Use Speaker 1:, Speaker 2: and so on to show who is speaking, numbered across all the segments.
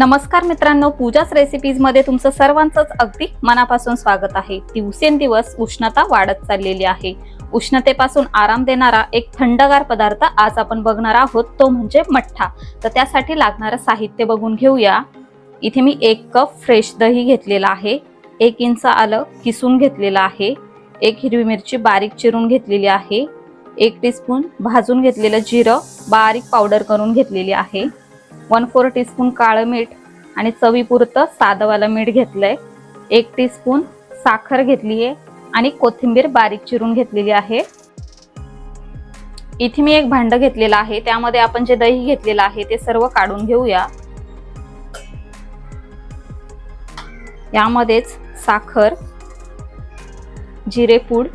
Speaker 1: नमस्कार मित्रांनो पूजाच रेसिपीजमध्ये तुमचं सर्वांचंच अगदी मनापासून स्वागत आहे. दिवसेंदिवस उष्णता वाढत चाललेली आहे. उष्णतेपासून आराम देणारा एक थंडगार पदार्थ आज आपण बघणार आहोत तो म्हणजे मठ्ठा. तर त्यासाठी लागणारं साहित्य बघून घेऊया. इथे मी एक कप फ्रेश दही घेतलेला आहे. एक इंच आलं किसून घेतलेलं आहे. एक हिरवी मिरची बारीक चिरून घेतलेली आहे. एक टीस्पून भाजून घेतलेलं जिरं बारीक पावडर करून घेतलेली आहे. वन फोर टीस्पून काळं मीठ आणि चवीपुरतं साधंवालं मीठ घेतलंय. एक टीस्पून साखर घेतली आहे आणि कोथिंबीर बारीक चिरून घेतलेली आहे. इथे मी एक भांड घेतलेलं आहे. त्यामध्ये आपण जे दही घेतलेलं आहे ते सर्व काढून घेऊया. यामध्येच साखर जिरेपूड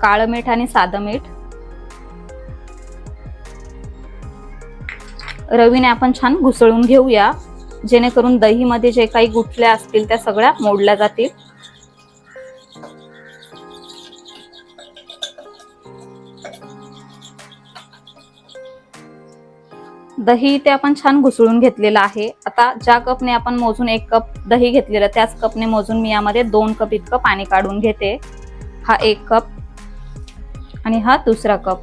Speaker 1: काळं मीठ आणि साधं मीठ रवीने आपण छान घुसळून घेऊया. जेणेकरून दहीमध्ये जे काही गुठल्या असतील त्या सगळ्या मोडल्या जातील. दही ते आपण छान घुसळून घेतलेलं आहे. आता ज्या कपने आपण मोजून एक कप दही घेतलेलं त्याच कपने मोजून मी यामध्ये दोन कप इतकं पाणी काढून घेते. हा एक कप आणि हा दुसरा कप.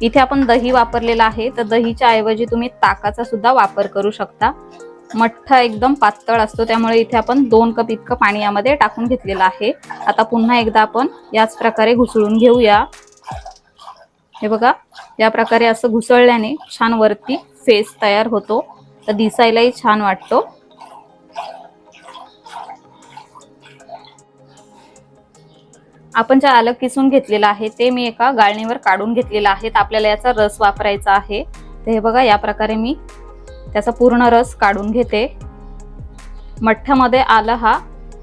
Speaker 1: इथे आपण दही वापरलेला आहे तर दहीच्या ऐवजी तुम्ही ताकाचा सुद्धा वापर करू शकता. मठ्ठा एकदम पातळ असतो त्यामुळे इथे आपण दोन कप इतकं पाणी यामध्ये टाकून घेतलेलं आहे. आता पुन्हा एकदा आपण याच प्रकारे घुसळून घेऊया. हे बघा या प्रकारे असं घुसळल्याने छान वरती फेस तयार होतो. तर दिसायलाही छान वाटतो. आपण जे आलं किसून घेतलेलं आहे ते मी एका गाळणीवर काढून घेतलेलं आहे. आपल्याला याचा रस वापरायचा आहे. तर हे बघा या प्रकारे मी त्याचा पूर्ण रस काढून घेते. मठ्ठ्यामध्ये आलं हा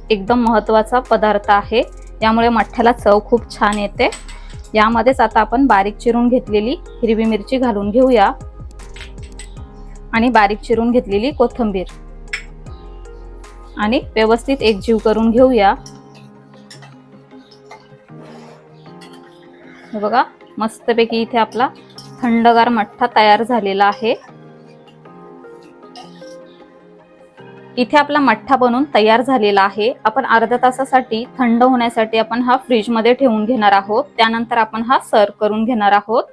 Speaker 1: एकदम महत्त्वाचा पदार्थ आहे. यामुळे मठ्ठ्याला चव खूप छान येते. यामध्येच आता आपण बारीक चिरून घेतलेली हिरवी मिरची घालून घेऊया. आणि बारीक चिरून घेतलेली कोथिंबीर. आणि व्यवस्थित एकजीव करून घेऊया. हे बघा मस्तपैकी इथे आपला थंडगार मठ्ठा तयार झालेला आहे. इथे आपला मठ्ठा बनून तयार झालेला आहे. आपण अर्ध्या तासासाठी थंड होण्यासाठी आपण हा फ्रीजमध्ये ठेवून घेणार आहोत. त्यानंतर आपण हा सर्व करून घेणार आहोत.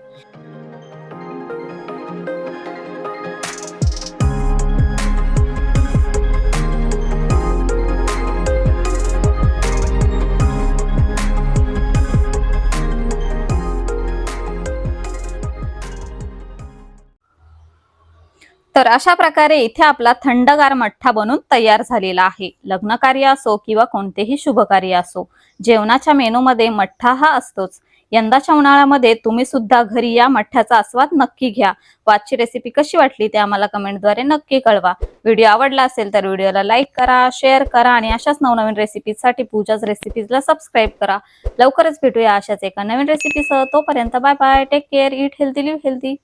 Speaker 1: तर अशा प्रकारे इथे आपला थंडगार मठ्ठा बनून तयार झालेला आहे. लग्न कार्य असो किंवा कोणतेही शुभ कार्य असो जेवणाच्या मेनूमध्ये मठ्ठा हा असतोच. यंदाच्या उन्हाळ्यामध्ये तुम्ही सुद्धा घरी या मठ्ठ्याचा आस्वाद नक्की घ्या. वाजची रेसिपी कशी वाटली ते आम्हाला कमेंटद्वारे नक्की कळवा. व्हिडिओ आवडला असेल तर व्हिडिओला लाईक करा शेअर करा आणि अशाच नवनवीन रेसिपीसाठी पूजाच रेसिपीजला सबस्क्राईब करा. लवकरच भेटूया अशाच एका नवीन रेसिपीसह तोपर्यंत bye bye take care eat healthy live healthy